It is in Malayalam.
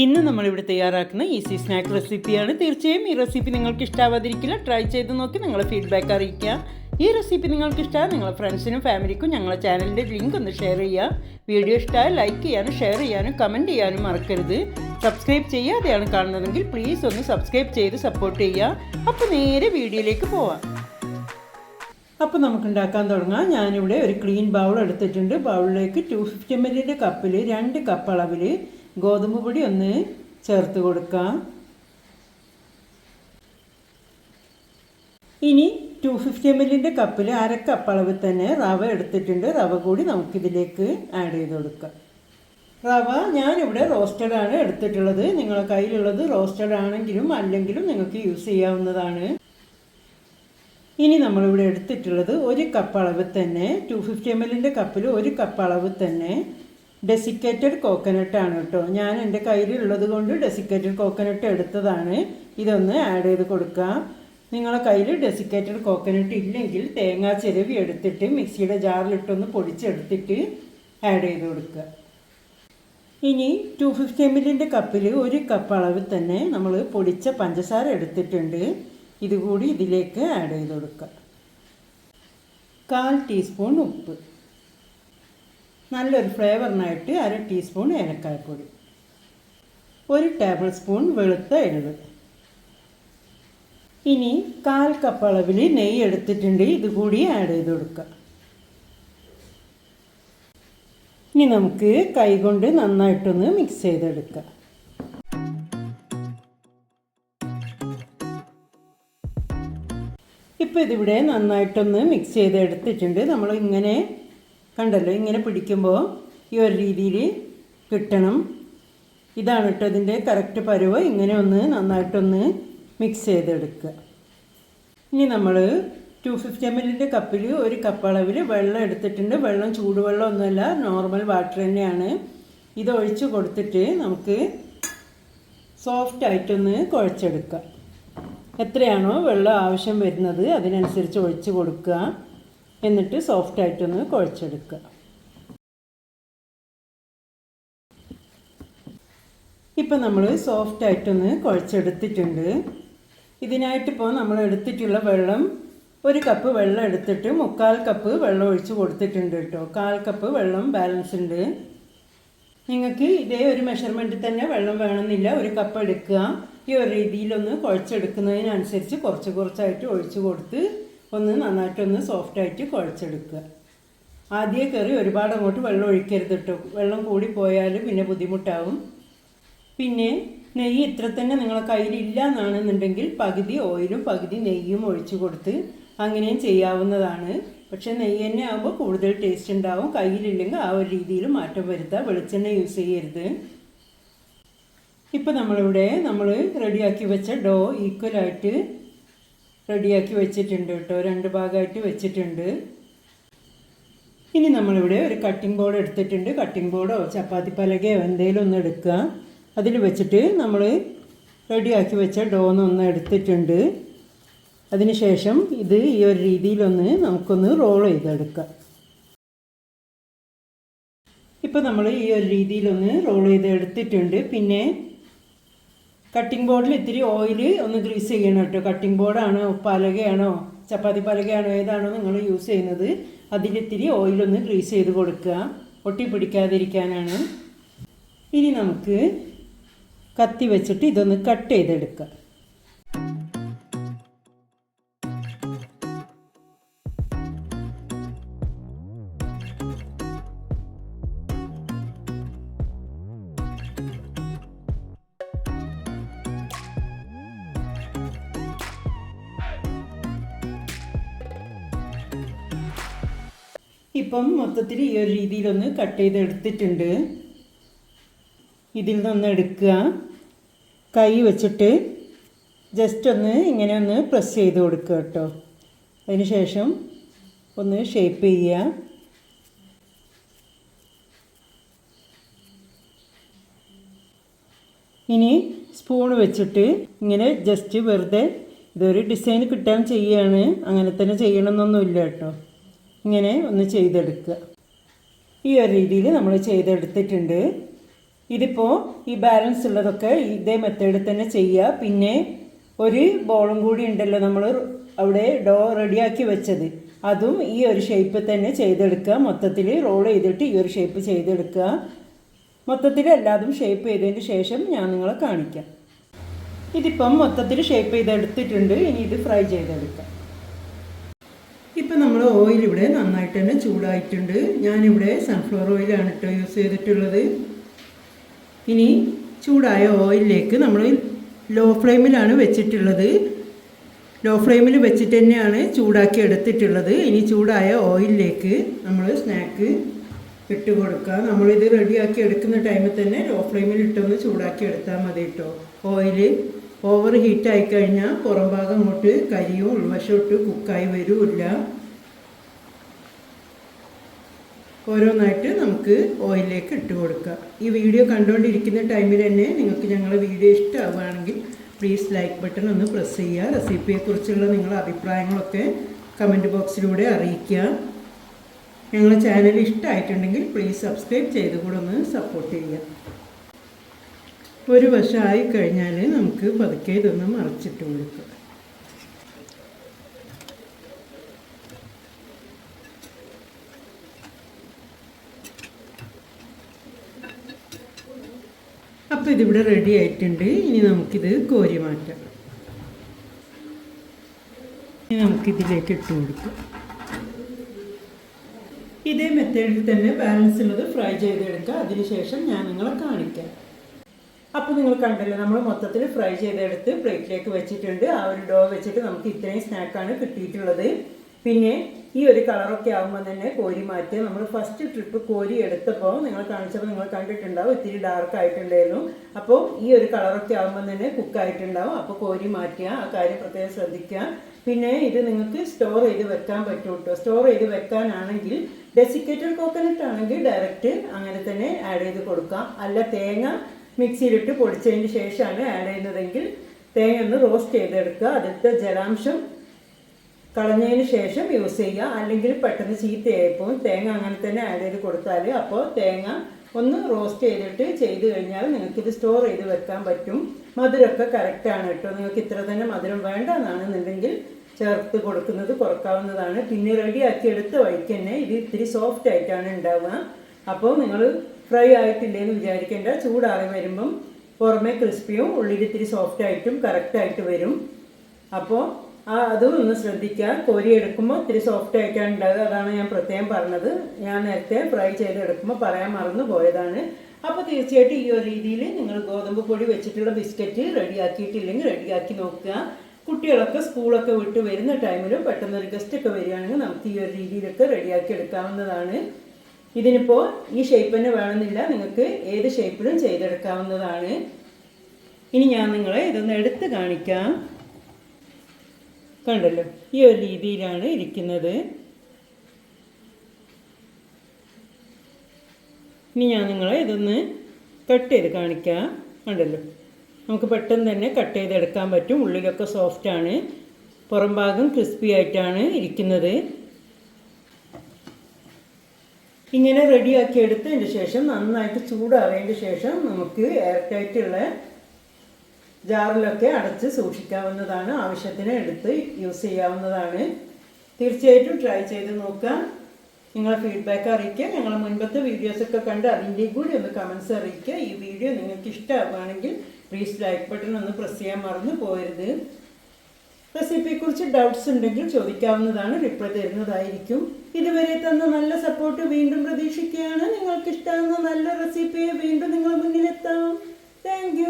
ഇന്ന് നമ്മളിവിടെ തയ്യാറാക്കുന്ന ഈസി സ്നാക്ക് റെസിപ്പിയാണ്. തീർച്ചയായും ഈ റെസിപ്പി നിങ്ങൾക്ക് ഇഷ്ടാവാതിരിക്കില്ല. ട്രൈ ചെയ്ത് നോക്കി നിങ്ങളെ ഫീഡ്ബാക്ക് അറിയിക്കുക ഈ റെസിപ്പി നിങ്ങൾക്ക് ഇഷ്ടമായ നിങ്ങളെ ഫ്രണ്ട്സിനും ഫാമിലിക്കും ഞങ്ങളെ ചാനലിന്റെ ലിങ്ക് ഒന്ന് ഷെയർ ചെയ്യുക. വീഡിയോ ഇഷ്ടമായ ലൈക്ക് ചെയ്യാനും ഷെയർ ചെയ്യാനും കമന്റ് ചെയ്യാനും മറക്കരുത്. സബ്സ്ക്രൈബ് ചെയ്യാതെയാണ് കാണുന്നതെങ്കിൽ പ്ലീസ് ഒന്ന് സബ്സ്ക്രൈബ് ചെയ്ത് സപ്പോർട്ട് ചെയ്യുക. അപ്പോൾ നേരെ വീഡിയോയിലേക്ക് പോവാം. അപ്പോൾ നമുക്ക് ഉണ്ടാക്കാൻ തുടങ്ങാം. ഞാനിവിടെ ഒരു ക്ലീൻ ബൗൾ എടുത്തിട്ടുണ്ട്. ബൗളിലേക്ക് ടു ഫിഫ്റ്റി എം എല്ലിന്റെ കപ്പിൽ രണ്ട് കപ്പ് അളവിൽ ഗോതമ്പ് പൊടി ഒന്ന് ചേർത്ത് കൊടുക്കാം. ഇനി ടു ഫിഫ്റ്റി എം എല്ലിന്റെ കപ്പിൽ അര കപ്പ് അളവിൽ തന്നെ റവ എടുത്തിട്ടുണ്ട്. റവ കൂടി നമുക്കിതിലേക്ക് ആഡ് ചെയ്ത് കൊടുക്കാം. റവ ഞാനിവിടെ റോസ്റ്റഡ് ആണ് എടുത്തിട്ടുള്ളത്. നിങ്ങളുടെ കയ്യിലുള്ളത് റോസ്റ്റഡ് ആണെങ്കിലും അല്ലെങ്കിലും നിങ്ങൾക്ക് യൂസ് ചെയ്യാവുന്നതാണ്. ഇനി നമ്മളിവിടെ എടുത്തിട്ടുള്ളത് ഒരു കപ്പ് അളവിൽ തന്നെ ടു ഫിഫ്റ്റി എം എല്ലിന്റെ കപ്പിൽ ഒരു കപ്പ് അളവ് തന്നെ ഡെസിക്കേറ്റഡ് കോക്കനട്ട് ആണ് കേട്ടോ. ഞാൻ എന്റെ കയ്യിലുള്ളത് കൊണ്ട് ഡെസിക്കേറ്റഡ് കോക്കനട്ട് എടുത്തതാണ്. ഇതൊന്ന് ആഡ് ചെയ്ത് കൊടുക്കാം. നിങ്ങളെ കയ്യിൽ ഡെസിക്കേറ്റഡ് കോക്കനട്ട് ഇല്ലെങ്കിൽ തേങ്ങാ ചിരവി എടുത്തിട്ട് മിക്സിയുടെ ജാറിലിട്ടൊന്ന് പൊടിച്ചെടുത്തിട്ട് ആഡ് ചെയ്ത് കൊടുക്കുക. ഇനി ടു ഫിഫ്റ്റി എം എല്ലിന്റെ കപ്പിൽ ഒരു കപ്പ് അളവിൽ തന്നെ നമ്മൾ പൊടിച്ച പഞ്ചസാര എടുത്തിട്ടുണ്ട്. ഇതുകൂടി ഇതിലേക്ക് ആഡ് ചെയ്ത് കൊടുക്കുക. കാൽ ടീസ്പൂൺ ഉപ്പ്. നല്ലൊരു ഫ്ലേവറിനായിട്ട് അര ടീസ്പൂൺ ഏലക്കായപ്പൊടി. ഒരു ടേബിൾ സ്പൂൺ വെളുത്ത എരിവ്. ഇനി കാൽ കപ്പ് അളവിൽ നെയ്യ് എടുത്തിട്ടുണ്ട്. ഇതുകൂടി ആഡ് ചെയ്ത് കൊടുക്കുക ഇനി നമുക്ക് കൈകൊണ്ട് നന്നായിട്ടൊന്ന് മിക്സ് ചെയ്തെടുക്കുക ഇപ്പോൾ ഇതിവിടെ നന്നായിട്ടൊന്ന് മിക്സ് ചെയ്തെടുത്തിട്ടുണ്ട്. നമ്മൾ ഇങ്ങനെ കണ്ടല്ലോ ഇങ്ങനെ പിടിക്കുമ്പോൾ ഈ ഒരു രീതിയിൽ കിട്ടണം. ഇതാണ് കേട്ടോ ഇതിന്റെ കറക്റ്റ് പരുവ്. ഇങ്ങനെ ഒന്ന് നന്നായിട്ടൊന്ന് മിക്സ് ചെയ്തെടുക്കുക. ഇനി നമ്മൾ ടു ഫിഫ്റ്റി എം എല്ലിന്റെ കപ്പിൽ ഒരു കപ്പ് അളവിൽ വെള്ളം എടുത്തിട്ടുണ്ട്. വെള്ളം ചൂടുവെള്ളം ഒന്നുമല്ല നോർമൽ വാട്ടർ തന്നെയാണ്. ഇത് ഒഴിച്ച് കൊടുത്തിട്ട് നമുക്ക് സോഫ്റ്റ് ആയിട്ടൊന്ന് കുഴച്ചെടുക്കാം. എത്രയാണോ വെള്ളം ആവശ്യം വരുന്നത് അതിനനുസരിച്ച് ഒഴിച്ച് കൊടുക്കുക. എന്നിട്ട് സോഫ്റ്റ് ആയിട്ടൊന്ന് കുഴച്ചെടുക്കുക. ഇപ്പം നമ്മൾ സോഫ്റ്റ് ആയിട്ടൊന്ന് കുഴച്ചെടുത്തിട്ടുണ്ട്. ഇതിനായിട്ടിപ്പോൾ നമ്മൾ എടുത്തിട്ടുള്ള വെള്ളം ഒരു കപ്പ് വെള്ളം എടുത്തിട്ട് മുക്കാൽ കപ്പ് വെള്ളം ഒഴിച്ച് കൊടുത്തിട്ടുണ്ട് കേട്ടോ. കാൽ കപ്പ് വെള്ളം ബാലൻസ് ഉണ്ട്. നിങ്ങൾക്ക് ഇതേ ഒരു മെഷർമെന്റിൽ തന്നെ വെള്ളം വേണമെന്നില്ല. ഒരു കപ്പ് എടുക്കുക. ഈ ഒരു രീതിയിലൊന്ന് കുഴച്ചെടുക്കുന്നതിനനുസരിച്ച് കുറച്ച് കുറച്ചായിട്ട് ഒഴിച്ച് കൊടുത്ത് ഒന്ന് നന്നായിട്ടൊന്ന് സോഫ്റ്റായിട്ട് കുഴച്ചെടുക്കുക. ആദ്യം കയറി ഒരുപാട് അങ്ങോട്ട് വെള്ളം ഒഴിക്കരുത് കേട്ടോ വെള്ളം കൂടി പോയാൽ പിന്നെ ബുദ്ധിമുട്ടാവും. പിന്നെ നെയ്യ് ഇത്ര തന്നെ നിങ്ങളെ കയ്യിലില്ല എന്നാണെന്നുണ്ടെങ്കിൽ പകുതി ഓയിലും പകുതി നെയ്യും ഒഴിച്ചു കൊടുത്ത് അങ്ങനെയും ചെയ്യാവുന്നതാണ്. പക്ഷെ നെയ്യ് തന്നെ ആകുമ്പോൾ കൂടുതൽ ടേസ്റ്റ് ഉണ്ടാവും. കയ്യിലില്ലെങ്കിൽ ആ ഒരു രീതിയിൽ മാറ്റം വരുത്തുക വെളിച്ചെണ്ണ യൂസ് ചെയ്യരുത്. ഇപ്പം നമ്മളിവിടെ നമ്മൾ റെഡിയാക്കി വെച്ച ഡോ ഈക്വലായിട്ട് റെഡിയാക്കി വെച്ചിട്ടുണ്ട് കേട്ടോ. രണ്ട് ഭാഗമായിട്ട് വെച്ചിട്ടുണ്ട്. ഇനി നമ്മളിവിടെ ഒരു കട്ടിംഗ് ബോർഡ് എടുത്തിട്ടുണ്ട്. കട്ടിംഗ് ബോർഡോ ചപ്പാത്തി പലകയോ എന്തെങ്കിലും ഒന്ന് എടുക്കുക. അതിൽ വെച്ചിട്ട് നമ്മൾ റെഡിയാക്കി വെച്ച ഡോന്നൊന്ന് എടുത്തിട്ടുണ്ട്. അതിനുശേഷം ഇത് ഈ ഒരു രീതിയിലൊന്ന് നമുക്കൊന്ന് റോൾ ചെയ്തെടുക്കാം ഇപ്പോൾ നമ്മൾ ഈ ഒരു രീതിയിലൊന്ന് റോൾ ചെയ്ത് എടുത്തിട്ടുണ്ട് പിന്നെ കട്ടിംഗ് ബോർഡിൽ ഇത്തിരി ഓയിൽ ഒന്ന് ഗ്രീസ് ചെയ്യണം കേട്ടോ. കട്ടിംഗ് ബോർഡാണോ പലകയാണോ ചപ്പാത്തി പലകയാണോ ഏതാണോ നിങ്ങൾ യൂസ് ചെയ്യുന്നത് അതിലിത്തിരി ഓയിലൊന്ന് ഗ്രീസ് ചെയ്ത് കൊടുക്കുക. ഒട്ടി പിടിക്കാതിരിക്കാനാണ്. ഇനി നമുക്ക് കത്തി വെച്ചിട്ട് ഇതൊന്ന് കട്ട് ചെയ്തെടുക്കാം. ഇപ്പം മൊത്തത്തിൽ ഈ ഒരു രീതിയിലൊന്ന് കട്ട് ചെയ്ത് എടുത്തിട്ടുണ്ട്. ഇതിൽ നിന്ന് എടുക്കുക. കൈ വെച്ചിട്ട് ജസ്റ്റ് ഒന്ന് ഇങ്ങനെ ഒന്ന് പ്രസ് ചെയ്ത് കൊടുക്കുക കേട്ടോ. അതിന് ശേഷം ഒന്ന് ഷേപ്പ് ചെയ്യുക. ഇനി സ്പൂൺ വെച്ചിട്ട് ഇങ്ങനെ ജസ്റ്റ് വെറുതെ ഇതൊരു ഡിസൈൻ കിട്ടാൻ ചെയ്യുകയാണ് അങ്ങനെ തന്നെ ചെയ്യണമെന്നൊന്നുമില്ല കേട്ടോ. ഇങ്ങനെ ഒന്ന് ചെയ്തെടുക്കുക. ഈ ഒരു രീതിയിൽ നമ്മൾ ചെയ്തെടുത്തിട്ടുണ്ട്. ഇതിപ്പോൾ ഈ ബാലൻസ് ഉള്ളതൊക്കെ ഇതേ മെത്തേഡിൽ തന്നെ ചെയ്യുക. പിന്നെ ഒരു ബോളും കൂടി ഉണ്ടല്ലോ നമ്മൾ അവിടെ ഡോ റെഡിയാക്കി വെച്ചത്. അതും ഈ ഒരു ഷേപ്പ് തന്നെ ചെയ്തെടുക്കുക. മൊത്തത്തിൽ റോൾ ചെയ്തിട്ട് ഈ ഒരു ഷേപ്പ് ചെയ്തെടുക്കുക. മൊത്തത്തിൽ എല്ലാതും ഷേപ്പ് ചെയ്തതിന് ശേഷം ഞാൻ നിങ്ങളെ കാണിക്കാം. ഇതിപ്പം മൊത്തത്തിൽ ഷേപ്പ് ചെയ്തെടുത്തിട്ടുണ്ട്. ഇനി ഇത് ഫ്രൈ ചെയ്തെടുക്കാം. ഇപ്പം നമ്മൾ ഓയിൽ ഇവിടെ നന്നായിട്ട് തന്നെ ചൂടായിട്ടുണ്ട്. ഞാനിവിടെ സൺഫ്ലവർ ഓയിലാണ് കേട്ടോ യൂസ് ചെയ്തിട്ടുള്ളത്. ഇനി ചൂടായ ഓയിലിലേക്ക് നമ്മൾ ലോ ഫ്ലെയിമിലാണ് വെച്ചിട്ടുള്ളത്. ലോ ഫ്ലെയിമിൽ വെച്ചിട്ട് തന്നെയാണ് ചൂടാക്കി എടുത്തിട്ടുള്ളത്. ഇനി ചൂടായ ഓയിലിലേക്ക് നമ്മൾ സ്നാക്ക് ഇട്ട് കൊടുക്കുക നമ്മളിത് റെഡിയാക്കി എടുക്കുന്ന ടൈമിൽ തന്നെ ലോ ഫ്ലെയിമിൽ ഇട്ടൊന്ന് ചൂടാക്കി എടുത്താൽ മതി കേട്ടോ ഓയിൽ ഓവർ ഹീറ്റ് ആയി കഴിഞ്ഞാൽ പുറം ഭാഗം അങ്ങോട്ട് കരിയും ഉൾവശോട്ട് കുക്കായി വരില്ല ഓരോന്നായിട്ട് നമുക്ക് ഓയിലിലേക്ക് ഇട്ട് കൊടുക്കുക ഈ വീഡിയോ കണ്ടുകൊണ്ടിരിക്കുന്ന ടൈമിൽ തന്നെ നിങ്ങൾക്ക് ഞങ്ങളുടെ വീഡിയോ ഇഷ്ടമാവുകയാണെങ്കിൽ പ്ലീസ് ലൈക്ക് ബട്ടൺ ഒന്ന് പ്രസ് ചെയ്യുക. റെസിപ്പിയെക്കുറിച്ചുള്ള നിങ്ങളുടെ അഭിപ്രായങ്ങളൊക്കെ കമന്റ് ബോക്സിലൂടെ അറിയിക്കുക. ഞങ്ങളുടെ ചാനൽ ഇഷ്ടമായിട്ടുണ്ടെങ്കിൽ പ്ലീസ് സബ്സ്ക്രൈബ് ചെയ്ത് കൂടെ ഒന്ന് സപ്പോർട്ട് ചെയ്യുക. ഒരു വശം ആയി കഴിഞ്ഞാൽ നമുക്ക് പതുക്കെ ഇതൊന്ന് മറച്ചിട്ട് കൊടുക്കുക അപ്പോൾ ഇതിവിടെ റെഡി ആയിട്ടുണ്ട്. ഇനി നമുക്കിത് കോരി മാറ്റാം. ഇനി നമുക്കിതിലേക്ക് ഇട്ട് കൊടുക്കാം. ഇതേ മെത്തേഡിൽ തന്നെ ബാലൻസ് ഉള്ളത് ഫ്രൈ ചെയ്തെടുക്കുക അതിനുശേഷം ഞാൻ നിങ്ങളെ കാണിക്കാം. അപ്പോൾ നിങ്ങൾ കണ്ടല്ലോ നമ്മൾ മൊത്തത്തിൽ ഫ്രൈ ചെയ്തെടുത്ത് പ്ലേറ്റിലേക്ക് വെച്ചിട്ടുണ്ട്. ആ ഒരു ഡോ വെച്ചിട്ട് നമുക്ക് ഇത്രയും സ്നാക്കാണ് കിട്ടിയിട്ടുള്ളത്. പിന്നെ ഈ ഒരു കളറൊക്കെ ആകുമ്പോൾ തന്നെ കോരി മാറ്റി നമ്മൾ ഫസ്റ്റ് ട്രിപ്പ് കോരി എടുത്തപ്പോൾ നിങ്ങൾ കാണിച്ചപ്പോൾ നിങ്ങൾ കണ്ടിട്ടുണ്ടാവും ഇത്തിരി ഡാർക്ക് ആയിട്ടുണ്ടായിരുന്നു. അപ്പോൾ ഈ ഒരു കളറൊക്കെ ആകുമ്പോൾ തന്നെ കുക്കായിട്ടുണ്ടാവും അപ്പോൾ കോരി മാറ്റുക ആ കാര്യം പ്രത്യേകം ശ്രദ്ധിക്കുക. പിന്നെ ഇത് നിങ്ങൾക്ക് സ്റ്റോർ ചെയ്ത് വെക്കാൻ പറ്റും കേട്ടോ സ്റ്റോർ ചെയ്ത് വെക്കാനാണെങ്കിൽ ഡെസിക്കേറ്റഡ് കോക്കനട്ട് ആണെങ്കിൽ ഡയറക്റ്റ് അങ്ങനെ തന്നെ ആഡ് ചെയ്ത് കൊടുക്കാം. അല്ല തേങ്ങ മിക്സിയിലിട്ട് പൊടിച്ചതിന് ശേഷമാണ് ആഡ് ചെയ്യുന്നതെങ്കിൽ തേങ്ങ ഒന്ന് റോസ്റ്റ് ചെയ്തെടുക്കുക. അതിലത്തെ ജലാംശം കളഞ്ഞതിന് ശേഷം യൂസ് ചെയ്യുക. അല്ലെങ്കിൽ പെട്ടെന്ന് ചീത്തയായപ്പോൾ തേങ്ങ അങ്ങനെ തന്നെ ആഡ് ചെയ്ത് കൊടുത്താൽ അപ്പോൾ തേങ്ങ ഒന്ന് റോസ്റ്റ് ചെയ്തിട്ട് ചെയ്ത് കഴിഞ്ഞാൽ നിങ്ങൾക്കിത് സ്റ്റോർ ചെയ്ത് വെക്കാൻ പറ്റും. മധുരമൊക്കെ കറക്റ്റാണ് കേട്ടോ. നിങ്ങൾക്ക് ഇത്ര തന്നെ മധുരം വേണ്ട എന്നാണെന്നുണ്ടെങ്കിൽ ചേർത്ത് കൊടുക്കുന്നത് കുറക്കാവുന്നതാണ്. പിന്നെ റെഡിയാക്കി എടുത്ത വഴിക്ക് തന്നെ ഇത് ഇത്തിരി സോഫ്റ്റ് ആയിട്ടാണ് ഉണ്ടാവുക. അപ്പോൾ നിങ്ങൾ ഫ്രൈ ആയിട്ടില്ലെന്ന് വിചാരിക്കേണ്ട. ചൂടാറി വരുമ്പം പുറമേ ക്രിസ്പിയും ഉള്ളിൽ ഇത്തിരി സോഫ്റ്റ് ആയിട്ടും കറക്റ്റായിട്ട് വരും. അപ്പോൾ ആ അതും ഒന്ന് ശ്രദ്ധിക്കുക. കോരി എടുക്കുമ്പോൾ ഇത്തിരി സോഫ്റ്റ് ആയിട്ടാണ് ഉണ്ടാകുക അതാണ് ഞാൻ പ്രത്യേകം പറഞ്ഞത്. ഞാൻ നേരത്തെ ഫ്രൈ ചെയ്തെടുക്കുമ്പോൾ പറയാൻ മറന്നു പോയതാണ്. അപ്പോൾ തീർച്ചയായിട്ടും ഈ ഒരു രീതിയിൽ നിങ്ങൾ ഗോതമ്പ് പൊടി വെച്ചിട്ടുള്ള ബിസ്ക്കറ്റ് റെഡിയാക്കിയിട്ടില്ലെങ്കിൽ റെഡിയാക്കി നോക്കുക. കുട്ടികളൊക്കെ സ്കൂളൊക്കെ വിട്ട് വരുന്ന ടൈമിലും പെട്ടെന്ന് ഒരു ഗസ്റ്റ് ഒക്കെ വരികയാണെങ്കിൽ നമുക്ക് ഈ ഒരു രീതിയിലൊക്കെ റെഡിയാക്കി എടുക്കാവുന്നതാണ്. ഇതിനിപ്പോൾ ഈ ഷേപ്പ് തന്നെ വേണമെന്നില്ല. നിങ്ങൾക്ക് ഏത് ഷേപ്പിലും ചെയ്തെടുക്കാവുന്നതാണ്. ഇനി ഞാൻ നിങ്ങളെ ഇതൊന്ന് എടുത്ത് കാണിക്കാം. കണ്ടല്ലോ ഈ ഒരു രീതിയിലാണ് ഇരിക്കുന്നത്. ഇനി ഞാൻ നിങ്ങളെ ഇതൊന്ന് കട്ട് ചെയ്ത് കാണിക്കാം. കണ്ടല്ലോ നമുക്ക് പെട്ടെന്ന് തന്നെ കട്ട് ചെയ്തെടുക്കാൻ പറ്റും. ഉള്ളിലൊക്കെ സോഫ്റ്റാണ് പുറം ഭാഗം ക്രിസ്പി ആയിട്ടാണ് ഇരിക്കുന്നത്. ഇങ്ങനെ റെഡിയാക്കി എടുത്തതിന് ശേഷം നന്നായിട്ട് ചൂടാറിയതിന് ശേഷം നമുക്ക് എയർ ടൈറ്റുള്ള ജാറിലൊക്കെ അടച്ച് സൂക്ഷിക്കാവുന്നതാണ്. ആവശ്യത്തിന് എടുത്ത് യൂസ് ചെയ്യാവുന്നതാണ്. തീർച്ചയായിട്ടും ട്രൈ ചെയ്ത് നോക്കാം. നിങ്ങളെ ഫീഡ്ബാക്ക് അറിയിക്കുക ഞങ്ങളെ മുൻപത്തെ വീഡിയോസൊക്കെ കണ്ട് അതിന്റെയും കൂടി ഒന്ന് കമൻസ് അറിയിക്കുക. ഈ വീഡിയോ നിങ്ങൾക്ക് ഇഷ്ടമാവുകയാണെങ്കിൽ പ്ലീസ് ലൈക്ക് ബട്ടൺ ഒന്ന് പ്രസ് ചെയ്യാൻ മറന്നു പോകരുത്. റെസിപ്പിയെക്കുറിച്ച് ഡൗട്ട്സ് ഉണ്ടെങ്കിൽ ചോദിക്കാവുന്നതാണ് റിപ്ലൈ തരുന്നതായിരിക്കും. ഇതുവരെ തന്ന നല്ല സപ്പോർട്ട് വീണ്ടും പ്രതീക്ഷിക്കുകയാണ്. നിങ്ങൾക്ക് ഇഷ്ടമാകുന്ന നല്ല റെസിപ്പിയെ വീണ്ടും നിങ്ങൾ മുന്നിലെത്താം. താങ്ക്